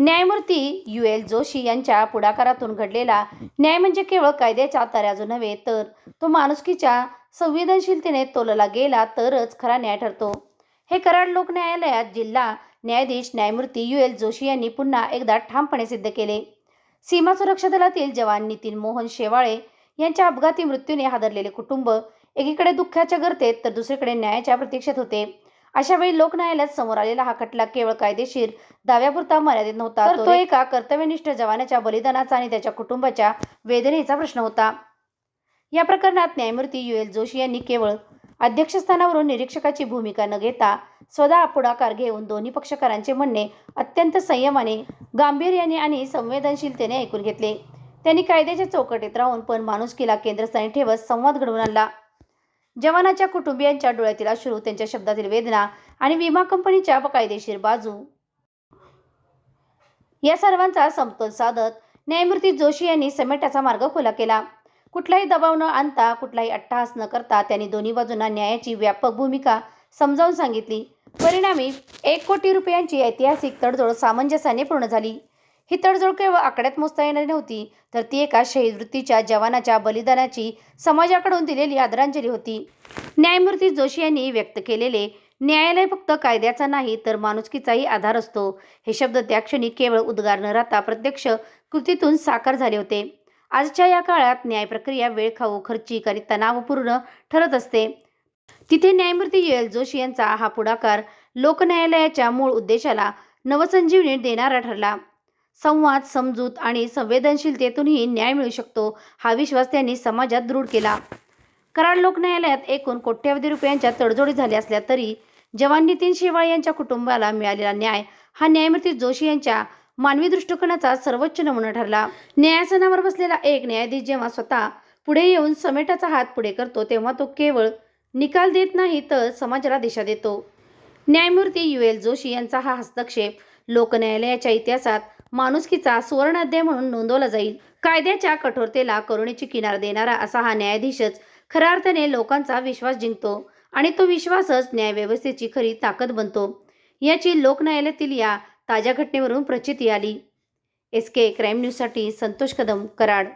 न्यायमूर्ती U L Joshi यांच्या पुढाकारातून घडलेला न्याय म्हणजे केवळ कायद्याच्या तराजू नव्हे तर तो माणुसकीच्या संवेदनशीलतेने तोलला गेला तरच खरा न्याय ठरतो. हे कराड लोक न्यायालयात जिल्हा न्यायाधीश न्यायमूर्ती यू एल जोशी यांनी पुन्हा एकदा ठामपणे सिद्ध केले. सीमा सुरक्षा दलातील जवान नितीन मोहन शेवाळे यांच्या अपघाती मृत्यूने हादरलेले कुटुंब एकीकडे दुःखाच्या गर्तेत तर दुसरीकडे न्यायाच्या प्रतीक्षेत होते. अशा वेळी लोक न्यायालयात समोर आलेला हा खटला केवळ कायदेशीर दाव्यापुरता मर्यादित नव्हता तर तो एका कर्तव्यनिष्ठ जवानाच्या बलिदानाचा आणि त्याच्या कुटुंबाच्या वेदनेचा प्रश्न होता. या प्रकरणात न्यायमूर्ती यू. एल. जोशी यांनी केवळ अध्यक्षस्थानावरून निरीक्षकाची भूमिका न घेता स्वतः पुढाकार घेऊन दोन्ही पक्षकारांचे म्हणणे अत्यंत संयमाने गांभीर्याने आणि संवेदनशीलतेने ऐकून घेतले. त्यांनी कायद्याच्या चौकटीत राहून पण माणुसकीला केंद्रस्थानी ठेवत संवाद घडवून आणला. जवानाच्या कुटुंबियांच्या डोळ्यातील अश्रू त्यांच्या शब्दातील वेदना आणि विमा कंपनीच्या कायदेशीर बाजू. या सर्वांचा समतोल साधत न्यायमूर्ती जोशी यांनी समेटाचा मार्ग खुला केला. कुठलाही दबाव न आणता कुठलाही अट्टहास न करता त्यांनी दोन्ही बाजूंना न्यायाची व्यापक भूमिका समजावून सांगितली. परिणामी एक कोटी रुपयांची ऐतिहासिक तडजोड सामंजस्याने पूर्ण झाली. ही तडजोड केवळ आकड्यात मोजता येणारी नव्हती तर ती एका शहीद वृत्तीच्या जवानाच्या बलिदानाची समाजाकडून दिलेली आदरांजली होती. न्यायमूर्ती जोशी यांनी व्यक्त केलेले न्यायालय फक्त कायद्याचा नाही तर माणुसकीचाही आधार असतो. हे शब्द त्या क्षणी केवळ उद्गार न राहता प्रत्यक्ष कृतीतून साकार झाले होते. आजच्या या काळात न्याय प्रक्रिया वेळखाऊ खर्चिक आणि तणावपूर्ण ठरत असते. तिथे न्यायमूर्ती येल जोशी यांचा हा पुढाकार लोकन्यायालयाच्या मूळ उद्देशाला नवसंजीवनी देणारा ठरला. संवाद समजूत आणि संवेदनशीलतेतूनही न्याय मिळू शकतो हा विश्वास त्यांनी समाजात दृढ केला. कराड लोक न्यायालयात एकूण कोट्यवधी रुपयांच्या तडजोडी झाल्या असल्या तरी जवान नितीन शेवाळे यांच्या कुटुंबाला मिळालेला न्याय हा न्यायमूर्ती जोशी यांच्या मानवी दृष्टिकोनाचा सर्वोच्च नमुना ठरला. न्यायासनावर बसलेला एक न्यायाधीश जेव्हा स्वतः पुढे येऊन समेटाचा हात पुढे करतो तेव्हा तो केवळ निकाल देत नाही तर समाजाला दिशा देतो. न्यायमूर्ती यू एल जोशी यांचा हा हस्तक्षेप लोकन्यायालयाच्या इतिहासात माणुसकीचा सुवर्ण अध्याय म्हणून नोंदवला जाईल. कायद्याच्या कठोरतेला करुणेची किनार देणारा असा हा न्यायाधीशच खऱ्या अर्थाने लोकांचा विश्वास जिंकतो आणि तो विश्वासच न्यायव्यवस्थेची खरी ताकद बनतो. याची लोकन्यायालयातील या ताज्या घटनेवरून प्रचिती आली. एस के क्राईम न्यूजसाठी संतोष कदम कराड.